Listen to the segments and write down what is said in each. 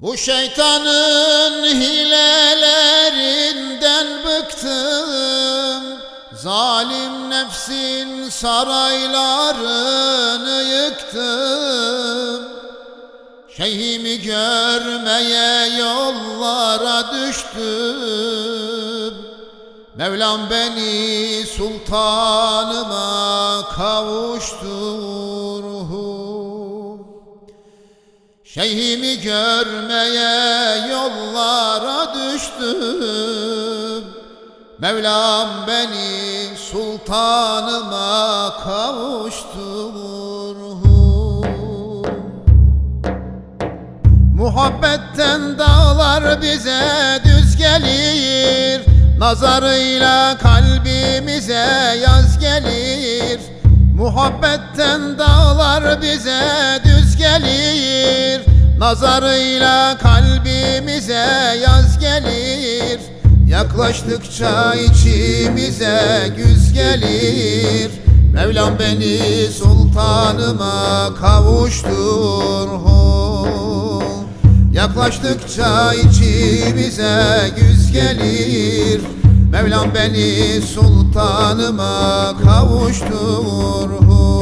Bu şeytanın hilelerinden bıktım. Zalim nefsin saraylarını yıktım. Şeyhimi görmeye yollara düştüm. Mevlam beni sultanıma kavuşturhu Şeyhimi görmeye yollara düştüm. Mevlam beni sultanıma kavuşturhu Muhabbetten dağlar bize düz gelir. Nazarıyla kalbimize yaz gelir. Muhabbetten dağlar bize Nazarıyla kalbimize yaz gelir. Yaklaştıkça içimize güz gelir. Mevlam beni sultanıma kavuşturhu Yaklaştıkça içimize güz gelir. Mevlam beni sultanıma kavuşturhu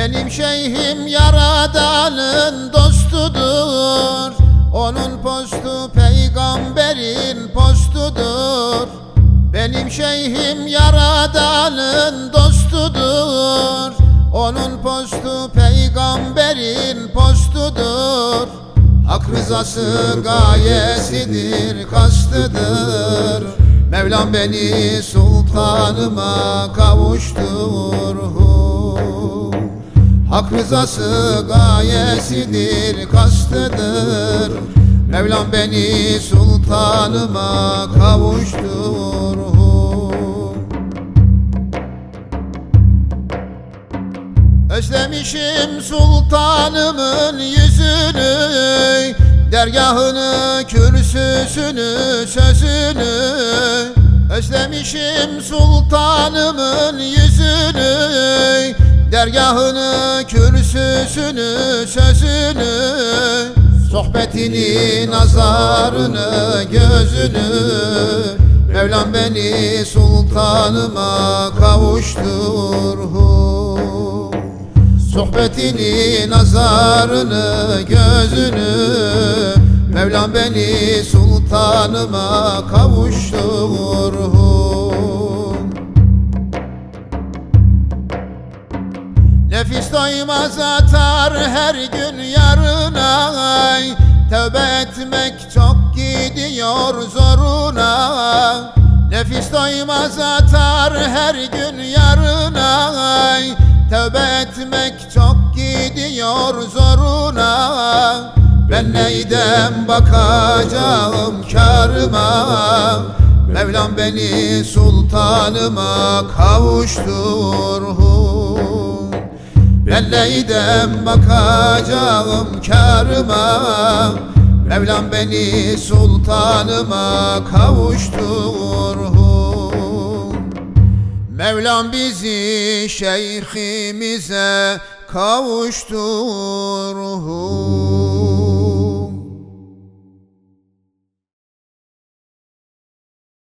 Benim şeyhim yaradanın dostudur. Onun postu peygamberin postudur. Benim şeyhim yaradanın dostudur. Onun postu peygamberin postudur. Hak rızası gayesidir, kastıdır. Mevlam beni sultanıma kavuşturhu Hak rızası gayesidir, kastıdır. Mevlam beni sultanıma kavuşturhu Özlemişim sultanımın yüzünü Dergahını, kürsüsünü, sözünü. Özlemişim sultanımın yüzünü Dergahını, kürsüsünü, sözünü Sohbetini, nazarını, gözünü. Mevlam beni sultanıma kavuşturhu. Sohbetini, nazarını, gözünü. Mevlam beni sultanıma kavuşturhu Nefis doymaz atar her gün yarına. Tövbe etmek çok gidiyor zoruna. Nefis doymaz atar her gün yarına. Tövbe etmek çok gidiyor zoruna. Ben neydem bakacağım karıma Mevlam beni sultanıma kavuşturhu ben neydem bakacağım karıma. Mevlam beni sultanıma kavuşturhu Mevlam bizi şeyhimize kavuşturhu